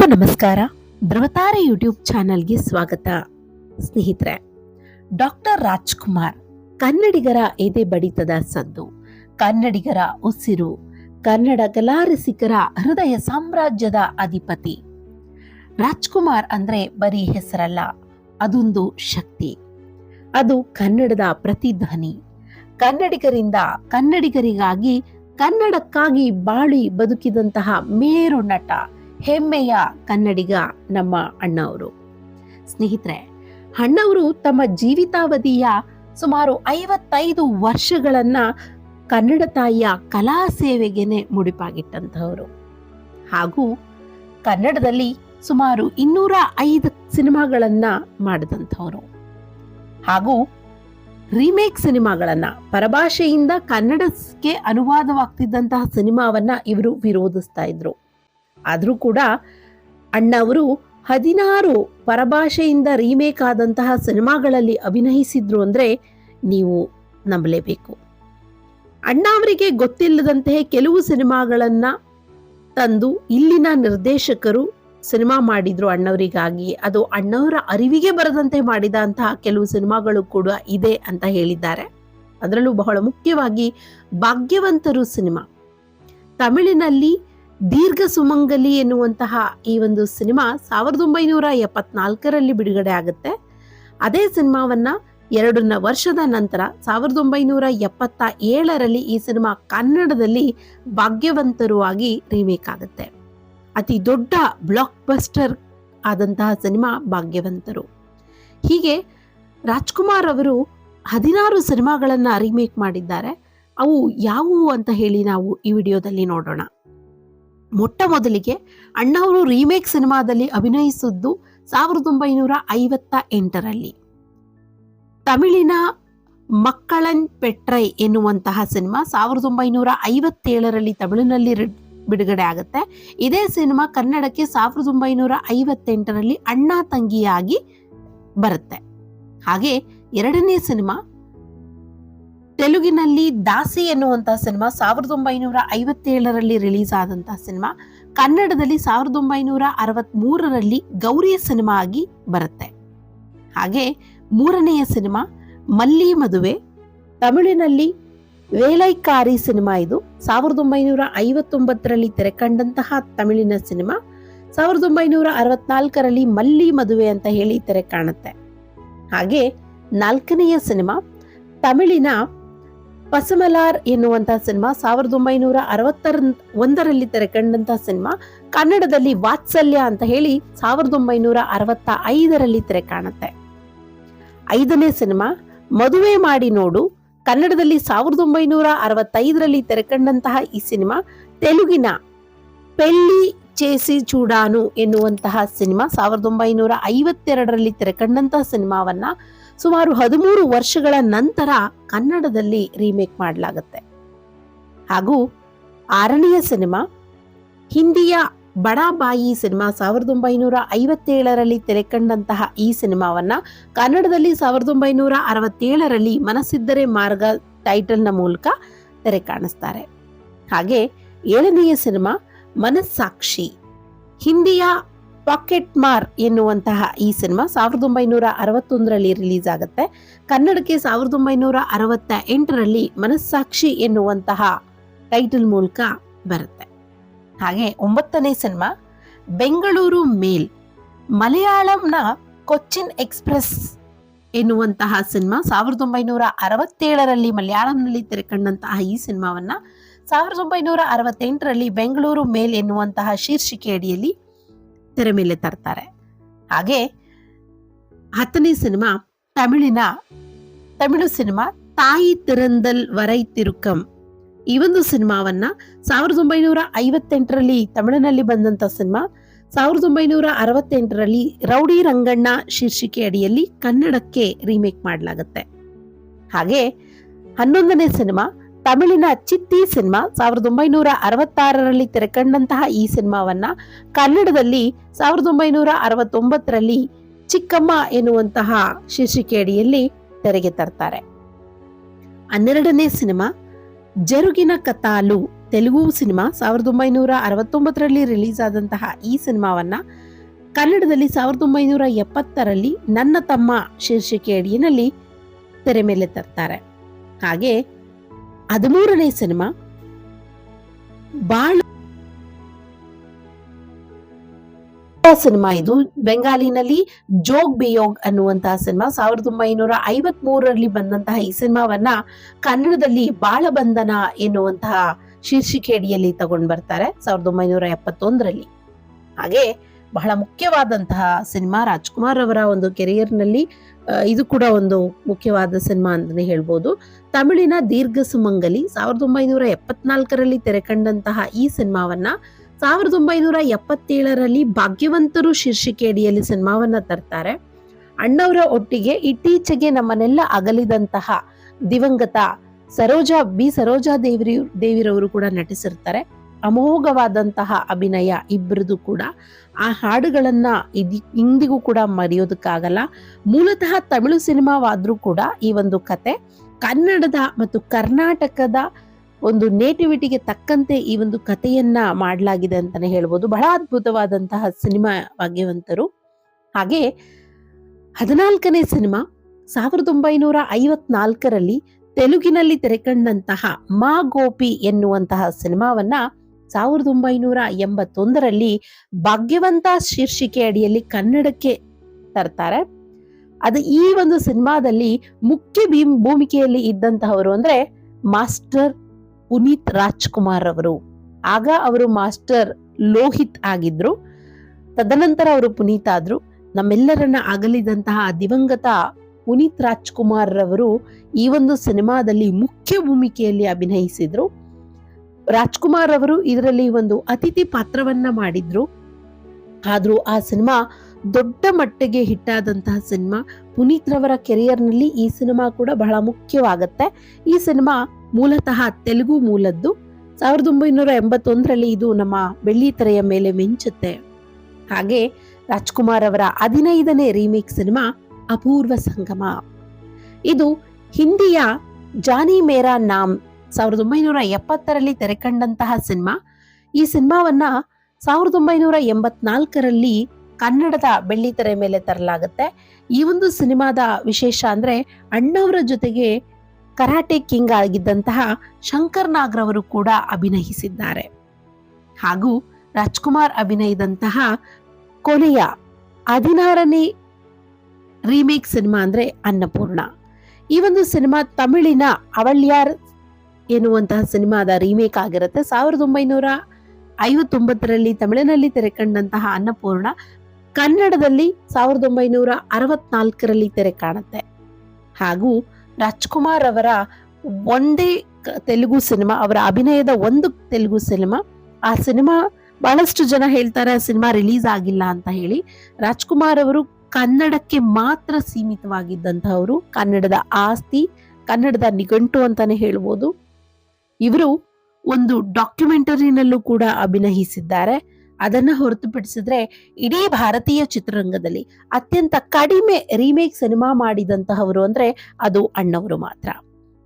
ಎಲ್ರಿಗೂ ನಮಸ್ಕಾರ. ಧ್ರುವತಾರೆ ಯೂಟ್ಯೂಬ್ ಚಾನಲ್ಗೆ ಸ್ವಾಗತ. ಸ್ನೇಹಿತರೆ, ಡಾಕ್ಟರ್ ರಾಜ್ಕುಮಾರ್ ಕನ್ನಡಿಗರ ಎದೆ ಬಡಿತದ ಸದ್ದು, ಕನ್ನಡಿಗರ ಉಸಿರು, ಕನ್ನಡ ಕಲಾರಸಿಕರ ಹೃದಯ ಸಾಮ್ರಾಜ್ಯದ ಅಧಿಪತಿ. ರಾಜ್ಕುಮಾರ್ ಅಂದ್ರೆ ಬರೀ ಹೆಸರಲ್ಲ, ಅದೊಂದು ಶಕ್ತಿ. ಅದು ಕನ್ನಡದ ಪ್ರತಿಧ್ವನಿ. ಕನ್ನಡಿಗರಿಂದ ಕನ್ನಡಿಗರಿಗಾಗಿ ಕನ್ನಡಕ್ಕಾಗಿ ಬಾಳಿ ಬದುಕಿದಂತಹ ಮೇರು ನಟ ಹೆಮ್ಮೆಯ ಕನ್ನಡಿಗ ನಮ್ಮ ಅಣ್ಣವರು. ಸ್ನೇಹಿತರೆ, ಅಣ್ಣವರು ತಮ್ಮ ಜೀವಿತಾವಧಿಯ ಸುಮಾರು ಐವತ್ತೈದು ವರ್ಷಗಳನ್ನ ಕನ್ನಡ ತಾಯಿಯ ಕಲಾ ಸೇವೆಗೆನೆ ಮುಡಿಪಾಗಿಟ್ಟಂತಹವರು. ಹಾಗೂ ಕನ್ನಡದಲ್ಲಿ ಸುಮಾರು ಇನ್ನೂರ ಐದು ಸಿನಿಮಾಗಳನ್ನ ಮಾಡಿದಂಥವರು ಹಾಗೂ ರೀಮೇಕ್ ಸಿನಿಮಾಗಳನ್ನ, ಪರಭಾಷೆಯಿಂದ ಕನ್ನಡಕ್ಕೆ ಅನುವಾದವಾಗ್ತಿದ್ದಂತಹ ಸಿನಿಮಾವನ್ನ ಇವರು ವಿರೋಧಿಸ್ತಾ ಇದ್ರು. ಆದರೂ ಕೂಡ ಅಣ್ಣ ಅವರು ಹದಿನಾರು ಪರಭಾಷೆಯಿಂದ ರೀಮೇಕ್ ಆದಂತಹ ಸಿನಿಮಾಗಳಲ್ಲಿ ಅಭಿನಯಿಸಿದ್ರು ಅಂದರೆ ನೀವು ನಂಬಲೇಬೇಕು. ಅಣ್ಣ ಅವರಿಗೆ ಗೊತ್ತಿಲ್ಲದಂತೆಯೇ ಕೆಲವು ಸಿನಿಮಾಗಳನ್ನ ತಂದು ಇಲ್ಲಿನ ನಿರ್ದೇಶಕರು ಸಿನಿಮಾ ಮಾಡಿದ್ರು ಅಣ್ಣವರಿಗಾಗಿ ಅದು ಅಣ್ಣವರ ಅರಿವಿಗೆ ಬರದಂತೆ ಮಾಡಿದಂತಹ ಕೆಲವು ಸಿನಿಮಾಗಳು ಕೂಡ ಇದೆ ಅಂತ ಹೇಳಿದ್ದಾರೆ. ಅದರಲ್ಲೂ ಬಹಳ ಮುಖ್ಯವಾಗಿ ಭಾಗ್ಯವಂತರು ಸಿನಿಮಾ. ತಮಿಳಿನಲ್ಲಿ ದೀರ್ಘ ಸುಮಂಗಲಿ ಎನ್ನುವಂತಹ ಈ ಒಂದು ಸಿನಿಮಾ ಸಾವಿರದ ಒಂಬೈನೂರ ಎಪ್ಪತ್ನಾಲ್ಕರಲ್ಲಿ ಬಿಡುಗಡೆ ಆಗುತ್ತೆ. ಅದೇ ಸಿನಿಮಾವನ್ನ ಎರಡು ವರ್ಷದ ನಂತರ ಸಾವಿರದ ಒಂಬೈನೂರ ಎಪ್ಪತ್ತ ಏಳರಲ್ಲಿ ಈ ಸಿನಿಮಾ ಕನ್ನಡದಲ್ಲಿ ಭಾಗ್ಯವಂತರು ಆಗಿ ರೀಮೇಕ್ ಆಗುತ್ತೆ. ಅತಿ ದೊಡ್ಡ ಬ್ಲಾಕ್ ಬಸ್ಟರ್ ಆದಂತಹ ಸಿನಿಮಾ ಭಾಗ್ಯವಂತರು. ಹೀಗೆ ರಾಜ್ಕುಮಾರ್ ಅವರು ಹದಿನಾರು ಸಿನಿಮಾಗಳನ್ನ ರೀಮೇಕ್ ಮಾಡಿದ್ದಾರೆ. ಅವು ಯಾವುವು ಅಂತ ಹೇಳಿ ನಾವು ಈ ವಿಡಿಯೋದಲ್ಲಿ ನೋಡೋಣ. ಮೊಟ್ಟ ಮೊದಲಿಗೆ ಅಣ್ಣವರು ರೀಮೇಕ್ ಸಿನಿಮಾದಲ್ಲಿ ಅಭಿನಯಿಸಿದ್ದು ಸಾವಿರದ ಒಂಬೈನೂರ ಐವತ್ತ ಎಂಟರಲ್ಲಿ. ತಮಿಳಿನ ಮಕ್ಕಳನ್ ಪೆಟ್ರೈ ಎನ್ನುವಂತಹ ಸಿನಿಮಾ ಸಾವಿರದ ಒಂಬೈನೂರ ಐವತ್ತೇಳರಲ್ಲಿ ತಮಿಳಿನಲ್ಲಿ ಬಿಡುಗಡೆ ಆಗುತ್ತೆ. ಇದೇ ಸಿನಿಮಾ ಕನ್ನಡಕ್ಕೆ ಸಾವಿರದ ಒಂಬೈನೂರ ಐವತ್ತೆಂಟರಲ್ಲಿ ಅಣ್ಣ ತಂಗಿಯಾಗಿ ಬರುತ್ತೆ. ಹಾಗೆ ಎರಡನೇ ಸಿನಿಮಾ ತೆಲುಗಿನಲ್ಲಿ ದಾಸಿ ಎನ್ನುವಂತಹ ಸಿನಿಮಾ ಸಾವಿರದ ಒಂಬೈನೂರ ಐವತ್ತೇಳರಲ್ಲಿ ರಿಲೀಸ್ ಆದಂತಹ ಸಿನಿಮಾ. ಕನ್ನಡದಲ್ಲಿ ಸಾವಿರದ ಒಂಬೈನೂರ ಅರವತ್ಮೂರರಲ್ಲಿ ಗೌರಿಯ ಸಿನಿಮಾ ಆಗಿ ಬರುತ್ತೆ. ಹಾಗೆ ಮೂರನೆಯ ಸಿನಿಮಾ ಮಲ್ಲಿ ಮದುವೆ. ತಮಿಳಿನಲ್ಲಿ ವೇಲೈಕಾರಿ ಸಿನಿಮಾ ಇದು. ಸಾವಿರದ ಒಂಬೈನೂರ ಐವತ್ತೊಂಬತ್ತರಲ್ಲಿ ತೆರೆಕಂಡಂತಹ ತಮಿಳಿನ ಸಿನಿಮಾ. ಸಾವಿರದ ಒಂಬೈನೂರ ಅರವತ್ನಾಲ್ಕರಲ್ಲಿ ಮಲ್ಲಿ ಮದುವೆ ಅಂತ ಹೇಳಿ ತೆರೆ ಕಾಣುತ್ತೆ. ಹಾಗೆ ನಾಲ್ಕನೆಯ ಸಿನಿಮಾ ತಮಿಳಿನ ಪಸಮಲಾರ್ ಎನ್ನುವಂತಹ ಸಿನಿಮಾ ಸಾವಿರದ ಒಂಬೈನೂರ ಅರವತ್ತರ ಒಂದರಲ್ಲಿ ತೆರೆಕಂಡಂತಹ ಸಿನಿಮಾ ಕನ್ನಡದಲ್ಲಿ ವಾತ್ಸಲ್ಯ ಅಂತ ಹೇಳಿ ಸಾವಿರದ ಒಂಬೈನೂರ ಅರವತ್ತ ಐದರಲ್ಲಿ ತೆರೆ ಕಾಣುತ್ತೆ ಐದನೇ ಸಿನಿಮಾ ಮದುವೆ ಮಾಡಿ ನೋಡು. ಕನ್ನಡದಲ್ಲಿ ಸಾವಿರದ ಒಂಬೈನೂರ ಅರವತ್ತೈದರಲ್ಲಿ ತೆರೆಕಂಡಂತಹ ಈ ಸಿನಿಮಾ ತೆಲುಗಿನ ಪೆಳ್ಳಿ ಚೇಸಿ ಚೂಡಾನು ಎನ್ನುವಂತಹ ಸಿನಿಮಾ ಸಾವಿರದ ಒಂಬೈನೂರ ಐವತ್ತೆರಡರಲ್ಲಿ ತೆರೆಕಂಡಂತಹ ಸಿನಿಮಾವನ್ನ ಸುಮಾರು ಹದಿಮೂರು ವರ್ಷಗಳ ನಂತರ ಕನ್ನಡದಲ್ಲಿ ರೀಮೇಕ್ ಮಾಡಲಾಗುತ್ತೆ. ಹಾಗೂ ಆರನೆಯ ಸಿನಿಮಾ, ಹಿಂದಿಯ ಬಡಾಬಾಯಿ ಸಿನಿಮಾ ಸಾವಿರದ ಒಂಬೈನೂರ ಐವತ್ತೇಳರಲ್ಲಿ ತೆರೆಕಂಡಂತಹ ಈ ಸಿನಿಮಾವನ್ನ ಕನ್ನಡದಲ್ಲಿ ಸಾವಿರದ ಒಂಬೈನೂರ ಅರವತ್ತೇಳರಲ್ಲಿ ಮನಸ್ಸಿದ್ದರೆ ಮಾರ್ಗ ಟೈಟಲ್ನ ಮೂಲಕ ತೆರೆ ಕಾಣಿಸ್ತಾರೆ. ಹಾಗೆ ಏಳನೆಯ ಸಿನಿಮಾ, ಮನಸ್ಸಾಕ್ಷಿ, ಹಿಂದಿಯ ಪಾಕೆಟ್ ಮಾರ್ ಎನ್ನುವಂತಹ ಈ ಸಿನಿಮಾ ಸಾವಿರದ ಒಂಬೈನೂರ ಅರವತ್ತೊಂದರಲ್ಲಿ ರಿಲೀಸ್ ಆಗುತ್ತೆ. ಕನ್ನಡಕ್ಕೆ ಸಾವಿರದ ಒಂಬೈನೂರ ಅರವತ್ತ ಎಂಟರಲ್ಲಿ ಮನಸ್ಸಾಕ್ಷಿ ಎನ್ನುವಂತಹ ಟೈಟಲ್ ಮೂಲಕ ಬರುತ್ತೆ. ಹಾಗೆ ಒಂಬತ್ತನೇ ಸಿನಿಮಾ, ಬೆಂಗಳೂರು ಮೇಲ್, ಮಲಯಾಳಂನ ಕೊಚ್ಚಿನ್ ಎಕ್ಸ್ಪ್ರೆಸ್ ಎನ್ನುವಂತಹ ಸಿನಿಮಾ ಸಾವಿರದ ಒಂಬೈನೂರ ಅರವತ್ತೇಳರಲ್ಲಿ ಮಲಯಾಳಂನಲ್ಲಿ ತೆರೆಕಂಡಂತಹ ಈ ಸಿನಿಮಾವನ್ನ ಸಾವಿರದ ಒಂಬೈನೂರ ಅರವತ್ತೆಂಟರಲ್ಲಿ ಬೆಂಗಳೂರು ಮೇಲ್ ಎನ್ನುವಂತಹ ಶೀರ್ಷಿಕೆ ಅಡಿಯಲ್ಲಿ ತೆರೆ ಮೇಲೆ ತರ್ತಾರೆ. ಹಾಗೆ ಹತ್ತನೇ ಸಿನಿಮಾ ತಮಿಳಿನ, ತಮಿಳು ಸಿನಿಮಾ ತಾಯಿ ತಿರಂದಲ್ ವರೈ ತಿರುಕಂ. ಈ ಒಂದು ಸಿನಿಮಾವನ್ನ ಸಾವಿರದ ಒಂಬೈನೂರ ಐವತ್ತೆಂಟರಲ್ಲಿ ತಮಿಳಿನಲ್ಲಿ ಬಂದಂತ ಸಿನಿಮಾ, ಸಾವಿರದ ಒಂಬೈನೂರ ಅರವತ್ತೆಂಟರಲ್ಲಿ ರೌಡಿ ರಂಗಣ್ಣ ಶೀರ್ಷಿಕೆ ಅಡಿಯಲ್ಲಿ ಕನ್ನಡಕ್ಕೆ ರೀಮೇಕ್ ಮಾಡಲಾಗುತ್ತೆ. ಹಾಗೆ ಹನ್ನೊಂದನೇ ಸಿನಿಮಾ ತಮಿಳಿನ ಚಿತ್ತಿ ಸಿನಿಮಾ ಸಾವಿರದ ಒಂಬೈನೂರ ಅರವತ್ತಾರರಲ್ಲಿ ತೆರೆಕಂಡಂತಹ ಈ ಸಿನಿಮಾವನ್ನ ಕನ್ನಡದಲ್ಲಿ ಸಾವಿರದ ಒಂಬೈನೂರ ಅರವತ್ತೊಂಬತ್ತರಲ್ಲಿ ಚಿಕ್ಕಮ್ಮ ಎನ್ನುವಂತಹ ಶೀರ್ಷಿಕೆಯಡಿಯಲ್ಲಿ ತೆರೆಗೆ ತರ್ತಾರೆ. ಹನ್ನೆರಡನೇ ಸಿನಿಮಾ ಜರುಗಿನ ಕತಾಲು ತೆಲುಗು ಸಿನಿಮಾ ಸಾವಿರದ ಒಂಬೈನೂರ ಅರವತ್ತೊಂಬತ್ತರಲ್ಲಿ ರಿಲೀಸ್ ಆದಂತಹ ಈ ಸಿನಿಮಾವನ್ನ ಕನ್ನಡದಲ್ಲಿ ಸಾವಿರದ ಒಂಬೈನೂರ ಎಪ್ಪತ್ತರಲ್ಲಿ ನನ್ನ ತಮ್ಮ ಶೀರ್ಷಿಕೆ ಅಡಿಯಲ್ಲಿ ತೆರೆ ಮೇಲೆ ತರ್ತಾರೆ. ಹಾಗೆ ಹದಿಮೂರನೇ ಸಿನಿಮಾ. ಬಾಳ ಸಿನಿಮಾ ಇದು. ಬೆಂಗಾಲಿನಲ್ಲಿ ಜೋಗ್ ಬಿಯೋಗ್ ಅನ್ನುವಂತಹ ಸಿನಿಮಾ. ಸಾವಿರದ ಒಂಬೈನೂರ ಐವತ್ ಮೂರರಲ್ಲಿ ಬಂದಂತಹ ಈ ಸಿನಿಮಾವನ್ನ ಕನ್ನಡದಲ್ಲಿ ಬಾಳಬಂಧನ ಎನ್ನುವಂತಹ ಶೀರ್ಷಿಕೆ ಅಡಿಯಲ್ಲಿ ತಗೊಂಡ್ ಬರ್ತಾರೆ. ಸಾವಿರದ ಒಂಬೈನೂರ ಎಪ್ಪತ್ತೊಂದರಲ್ಲಿ. ಹಾಗೆ ಬಹಳ ಮುಖ್ಯವಾದಂತಹ ಸಿನಿಮಾ ರಾಜ್ಕುಮಾರ್ ಅವರ ಒಂದು ಕೆರಿಯರ್ನಲ್ಲಿ ಇದು ಕೂಡ ಒಂದು ಮುಖ್ಯವಾದ ಸಿನಿಮಾ ಅಂತಲೇ ಹೇಳ್ಬೋದು. ತಮಿಳಿನ ದೀರ್ಘ ಸುಮಂಗಲಿ ಸಾವಿರದ ಒಂಬೈನೂರ ಎಪ್ಪತ್ನಾಲ್ಕರಲ್ಲಿ ತೆರೆಕಂಡಂತಹ ಈ ಸಿನಿಮಾವನ್ನ ಸಾವಿರದ ಒಂಬೈನೂರ ಎಪ್ಪತ್ತೇಳರಲ್ಲಿ ಭಾಗ್ಯವಂತರು ಶೀರ್ಷಿಕೆ ಅಡಿಯಲ್ಲಿ ಸಿನಿಮಾವನ್ನ ತರ್ತಾರೆ. ಅಣ್ಣವರ ಒಟ್ಟಿಗೆ ಇತ್ತೀಚೆಗೆ ನಮ್ಮನ್ನೆಲ್ಲ ಅಗಲಿದಂತಹ ದಿವಂಗತ ಸರೋಜಾ, ಬಿ. ಸರೋಜಾ ದೇವಿ ದೇವಿರವರು ಕೂಡ ನಟಿಸಿರ್ತಾರೆ. ಅಮೋಘವಾದಂತಹ ಅಭಿನಯ ಇಬ್ಬರದು ಕೂಡ. ಆ ಹಾಡುಗಳನ್ನು ಇದಿ, ಇಂದಿಗೂ ಕೂಡ ಮರೆಯೋದಕ್ಕಾಗಲ್ಲ. ಮೂಲತಃ ತಮಿಳು ಸಿನಿಮಾವಾದರೂ ಕೂಡ ಈ ಒಂದು ಕತೆ, ಕನ್ನಡದ ಮತ್ತು ಕರ್ನಾಟಕದ ಒಂದು ನೇಟಿವಿಟಿಗೆ ತಕ್ಕಂತೆ ಈ ಒಂದು ಕಥೆಯನ್ನ ಮಾಡಲಾಗಿದೆ ಅಂತಾನೆ ಹೇಳ್ಬೋದು. ಬಹಳ ಅದ್ಭುತವಾದಂತಹ ಸಿನಿಮಾ ಭಾಗ್ಯವಂತರು. ಹಾಗೆ ಹದಿನಾಲ್ಕನೇ ಸಿನಿಮಾ, ಸಾವಿರದ ಒಂಬೈನೂರ ಐವತ್ನಾಲ್ಕರಲ್ಲಿ ತೆಲುಗಿನಲ್ಲಿ ತೆರೆಕಂಡಂತಹ ಮಾ ಗೋಪಿ ಎನ್ನುವಂತಹ ಸಿನಿಮಾವನ್ನ ಸಾವಿರದ ಒಂಬೈನೂರ ಎಂಬತ್ತೊಂದರಲ್ಲಿ ಭಾಗ್ಯವಂತ ಶೀರ್ಷಿಕೆ ಅಡಿಯಲ್ಲಿ ಕನ್ನಡಕ್ಕೆ ತರ್ತಾರೆ. ಅದು ಈ ಒಂದು ಸಿನಿಮಾದಲ್ಲಿ ಮುಖ್ಯ ಭೀಮ್ ಭೂಮಿಕೆಯಲ್ಲಿ ಇದ್ದಂತಹವರು ಅಂದ್ರೆ ಮಾಸ್ಟರ್ ಪುನೀತ್ ರಾಜ್ಕುಮಾರ್ ಅವರು. ಆಗ ಅವರು ಮಾಸ್ಟರ್ ಲೋಹಿತ್ ಆಗಿದ್ರು. ತದನಂತರ ಅವರು ಪುನೀತ್ ಆದ್ರು. ನಮ್ಮೆಲ್ಲರನ್ನ ಅಗಲಿದಂತಹ ದಿವಂಗತ ಪುನೀತ್ ರಾಜ್ಕುಮಾರ್ ಅವರು ಈ ಒಂದು ಸಿನಿಮಾದಲ್ಲಿ ಮುಖ್ಯ ಭೂಮಿಕೆಯಲ್ಲಿ ಅಭಿನಯಿಸಿದ್ರು. ರಾಜ್ಕುಮಾರ್ ಅವರು ಇದರಲ್ಲಿ ಒಂದು ಅತಿಥಿ ಪಾತ್ರವನ್ನ ಮಾಡಿದ್ರು. ಆದರೂ ಆ ಸಿನಿಮಾ ದೊಡ್ಡ ಮಟ್ಟಿಗೆ ಹಿಟ್ಟಾದಂತಹ ಸಿನಿಮಾ. ಪುನೀತ್ ರವರ ಕೆರಿಯರ್ನಲ್ಲಿ ಈ ಸಿನಿಮಾ ಕೂಡ ಬಹಳ ಮುಖ್ಯವಾಗತ್ತೆ. ಈ ಸಿನಿಮಾ ಮೂಲತಃ ತೆಲುಗು ಮೂಲದ್ದು. ಸಾವಿರದ ಒಂಬೈನೂರ ಎಂಬತ್ತೊಂದರಲ್ಲಿ ಇದು ನಮ್ಮ ಬೆಳ್ಳಿ ತೆರೆಯ ಮೇಲೆ ಮಿಂಚುತ್ತೆ. ಹಾಗೆ ರಾಜ್ಕುಮಾರ್ ಅವರ ಹದಿನೈದನೇ ರೀಮೇಕ್ ಸಿನಿಮಾ ಅಪೂರ್ವ ಸಂಗಮ. ಇದು ಹಿಂದಿಯ ಜಾನಿ ಮೇರಾ ನಾಮ್ ಸಾವಿರದ ಒಂಬೈನೂರ ಎಪ್ಪತ್ತರಲ್ಲಿ ತೆರೆಕಂಡಂತಹ ಸಿನಿಮಾ. ಈ ಸಿನಿಮಾವನ್ನ ಸಾವಿರದ ಒಂಬೈನೂರ ಎಂಬತ್ನಾಲ್ಕರಲ್ಲಿ ಕನ್ನಡದ ಬೆಳ್ಳಿ ತೆರೆ ಮೇಲೆ ತರಲಾಗುತ್ತೆ. ಈ ಒಂದು ಸಿನಿಮಾದ ವಿಶೇಷ ಅಂದ್ರೆ ಅಣ್ಣವರ ಜೊತೆಗೆ ಕರಾಟೆ ಕಿಂಗ್ ಆಗಿದ್ದಂತಹ ಶಂಕರ್ ನಾಗ್ರವರು ಕೂಡ ಅಭಿನಯಿಸಿದ್ದಾರೆ. ಹಾಗೂ ರಾಜ್ಕುಮಾರ್ ಅಭಿನಯದಂತಹ ಕೊನೆಯ ಹದಿನಾರನೇ ರೀಮೇಕ್ ಸಿನಿಮಾ ಅಂದ್ರೆ ಅನ್ನಪೂರ್ಣ. ಈ ಒಂದು ಸಿನಿಮಾ ತಮಿಳಿನ ಅವಳ್ಯಾರ್ ಎನ್ನುವಂತಹ ಸಿನಿಮಾದ ರೀಮೇಕ್ ಆಗಿರುತ್ತೆ. ಸಾವಿರದ ಒಂಬೈನೂರ ಐವತ್ತೊಂಬತ್ತರಲ್ಲಿ ತಮಿಳಿನಲ್ಲಿ ತೆರೆಕಂಡಂತಹ ಅನ್ನಪೂರ್ಣ ಕನ್ನಡದಲ್ಲಿ ಸಾವಿರದ ಒಂಬೈನೂರ ಅರವತ್ನಾಲ್ಕರಲ್ಲಿ ತೆರೆ ಕಾಣುತ್ತೆ ಹಾಗೂ ರಾಜ್ಕುಮಾರ್ ಅವರ ಒಂದೇ ತೆಲುಗು ಸಿನಿಮಾ, ಅವರ ಅಭಿನಯದ ಒಂದು ತೆಲುಗು ಸಿನಿಮಾ, ಆ ಸಿನಿಮಾ ಬಹಳಷ್ಟು ಜನ ಹೇಳ್ತಾರೆ, ಆ ಸಿನಿಮಾ ರಿಲೀಸ್ ಆಗಿಲ್ಲ ಅಂತ ಹೇಳಿ. ರಾಜ್ಕುಮಾರ್ ಅವರು ಕನ್ನಡಕ್ಕೆ ಮಾತ್ರ ಸೀಮಿತವಾಗಿದ್ದಂತಹವರು, ಕನ್ನಡದ ಆಸ್ತಿ, ಕನ್ನಡದ ನಿಘಂಟು ಅಂತಾನೆ ಹೇಳ್ಬೋದು. ಇವರು ಒಂದು ಡಾಕ್ಯುಮೆಂಟರಿನಲ್ಲೂ ಕೂಡ ಅಭಿನಯಿಸಿದ್ದಾರೆ. ಅದನ್ನ ಹೊರತುಪಡಿಸಿದ್ರೆ ಇಡೀ ಭಾರತೀಯ ಚಿತ್ರರಂಗದಲ್ಲಿ ಅತ್ಯಂತ ಕಡಿಮೆ ರೀಮೇಕ್ ಸಿನಿಮಾ ಮಾಡಿದಂತಹವರು ಅಂದ್ರೆ ಅದು ಅಣ್ಣವರು ಮಾತ್ರ.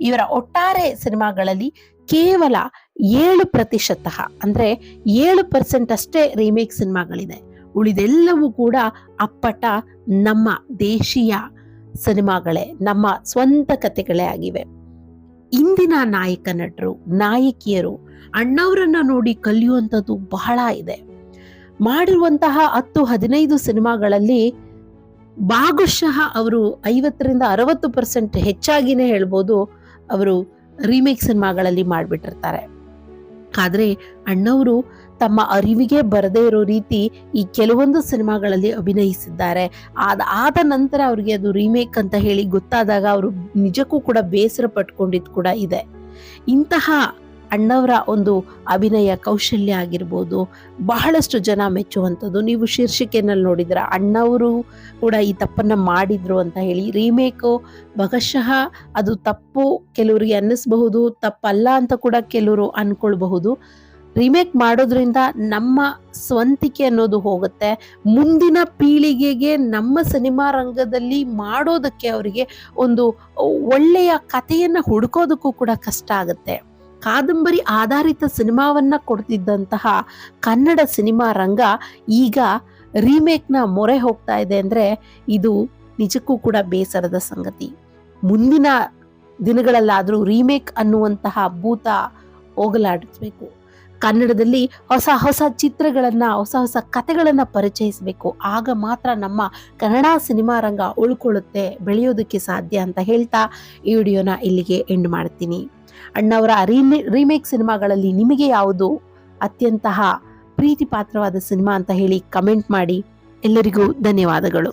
ಇವರ ಒಟ್ಟಾರೆ ಸಿನಿಮಾಗಳಲ್ಲಿ ಕೇವಲ ಏಳು ಪ್ರತಿಶತ ಅಂದ್ರೆ ಏಳು ಪರ್ಸೆಂಟ್ ಅಷ್ಟೇ ರೀಮೇಕ್ ಸಿನಿಮಾಗಳಿದೆ. ಉಳಿದೆಲ್ಲವೂ ಕೂಡ ಅಪ್ಪಟ ನಮ್ಮ ದೇಶೀಯ ಸಿನಿಮಾಗಳೇ, ನಮ್ಮ ಸ್ವಂತ ಕಥೆಗಳೇ ಆಗಿವೆ. ಇಂದಿನ ನಾಯಕ ನಟರು ನಾಯಕಿಯರು, ಅಣ್ಣವರನ್ನ ನೋಡಿ ಕಲಿಯುವಂಥದ್ದು ಬಹಳ ಇದೆ. ಮಾಡಿರುವಂತಹ ಹತ್ತು ಹದಿನೈದು ಸಿನಿಮಾಗಳಲ್ಲಿ ಭಾಗಶಃ ಅವರು ಐವತ್ತರಿಂದ ಅರವತ್ತು ಪರ್ಸೆಂಟ್ ಹೆಚ್ಚಾಗಿನೇ ಹೇಳ್ಬೋದು ಅವರು ರೀಮೇಕ್ ಸಿನಿಮಾಗಳಲ್ಲಿ ಮಾಡಿಬಿಟ್ಟಿರ್ತಾರೆ. ಆದರೆ ಅಣ್ಣವರು ತಮ್ಮ ಅರಿವಿಗೆ ಬರದೇ ಇರೋ ರೀತಿ ಈ ಕೆಲವೊಂದು ಸಿನಿಮಾಗಳಲ್ಲಿ ಅಭಿನಯಿಸಿದ್ದಾರೆ. ಆದ ಆದ ನಂತರ ಅವ್ರಿಗೆ ಅದು ರೀಮೇಕ್ ಅಂತ ಹೇಳಿ ಗೊತ್ತಾದಾಗ ಅವರು ನಿಜಕ್ಕೂ ಕೂಡ ಬೇಸರ ಪಟ್ಕೊಂಡಿದ್ದು ಕೂಡ ಇದೆ. ಇಂತಹ ಅಣ್ಣವರ ಒಂದು ಅಭಿನಯ ಕೌಶಲ್ಯ ಆಗಿರ್ಬೋದು, ಬಹಳಷ್ಟು ಜನ ಮೆಚ್ಚುವಂಥದ್ದು. ನೀವು ಶೀರ್ಷಿಕೆನಲ್ಲಿ ನೋಡಿದ್ರ ಅಣ್ಣವರು ಕೂಡ ಈ ತಪ್ಪನ್ನು ಮಾಡಿದ್ರು ಅಂತ ಹೇಳಿ, ರೀಮೇಕು ಬಹುಶಃ ಅದು ತಪ್ಪು, ಕೆಲವರಿಗೆ ಅನ್ನಿಸ್ಬಹುದು, ತಪ್ಪಲ್ಲ ಅಂತ ಕೂಡ ಕೆಲವರು ಅನ್ಕೊಳ್ಬಹುದು. ರೀಮೇಕ್ ಮಾಡೋದ್ರಿಂದ ನಮ್ಮ ಸ್ವಂತಿಕೆ ಅನ್ನೋದು ಹೋಗುತ್ತೆ. ಮುಂದಿನ ಪೀಳಿಗೆಗೆ ನಮ್ಮ ಸಿನಿಮಾ ರಂಗದಲ್ಲಿ ಮಾಡೋದಕ್ಕೆ ಅವರಿಗೆ ಒಂದು ಒಳ್ಳೆಯ ಕಥೆಯನ್ನ ಹುಡುಕೋದಕ್ಕೂ ಕೂಡ ಕಷ್ಟ ಆಗುತ್ತೆ. ಕಾದಂಬರಿ ಆಧಾರಿತ ಸಿನಿಮಾವನ್ನ ಕೊಡ್ತಿದ್ದಂತಹ ಕನ್ನಡ ಸಿನಿಮಾ ರಂಗ ಈಗ ರೀಮೇಕ್ನ ಮೊರೆ ಹೋಗ್ತಾ ಇದೆ ಅಂದರೆ ಇದು ನಿಜಕ್ಕೂ ಕೂಡ ಬೇಸರದ ಸಂಗತಿ. ಮುಂದಿನ ದಿನಗಳಲ್ಲಾದರೂ ರೀಮೇಕ್ ಅನ್ನುವಂತಹ ಭೂತ ಹೋಗಲಾಡಿಸ್ಬೇಕು. ಕನ್ನಡದಲ್ಲಿ ಹೊಸ ಹೊಸ ಚಿತ್ರಗಳನ್ನು, ಹೊಸ ಹೊಸ ಕಥೆಗಳನ್ನು ಪರಿಚಯಿಸಬೇಕು. ಆಗ ಮಾತ್ರ ನಮ್ಮ ಕನ್ನಡ ಸಿನಿಮಾ ರಂಗ ಉಳ್ಕೊಳ್ಳುತ್ತೆ, ಬೆಳೆಯೋದಕ್ಕೆ ಸಾಧ್ಯ ಅಂತ ಹೇಳ್ತಾ ಈ ವಿಡಿಯೋನ ಇಲ್ಲಿಗೆ ಎಂಡ್ ಮಾಡ್ತೀನಿ. ಅಣ್ಣವರ ರೀಮೇ, ರೀಮೇಕ್ ಸಿನಿಮಾಗಳಲ್ಲಿ ನಿಮಗೆ ಯಾವುದು ಅತ್ಯಂತಹ ಪ್ರೀತಿ ಪಾತ್ರವಾದ ಸಿನಿಮಾ ಅಂತ ಹೇಳಿ ಕಮೆಂಟ್ ಮಾಡಿ. ಎಲ್ಲರಿಗೂ ಧನ್ಯವಾದಗಳು.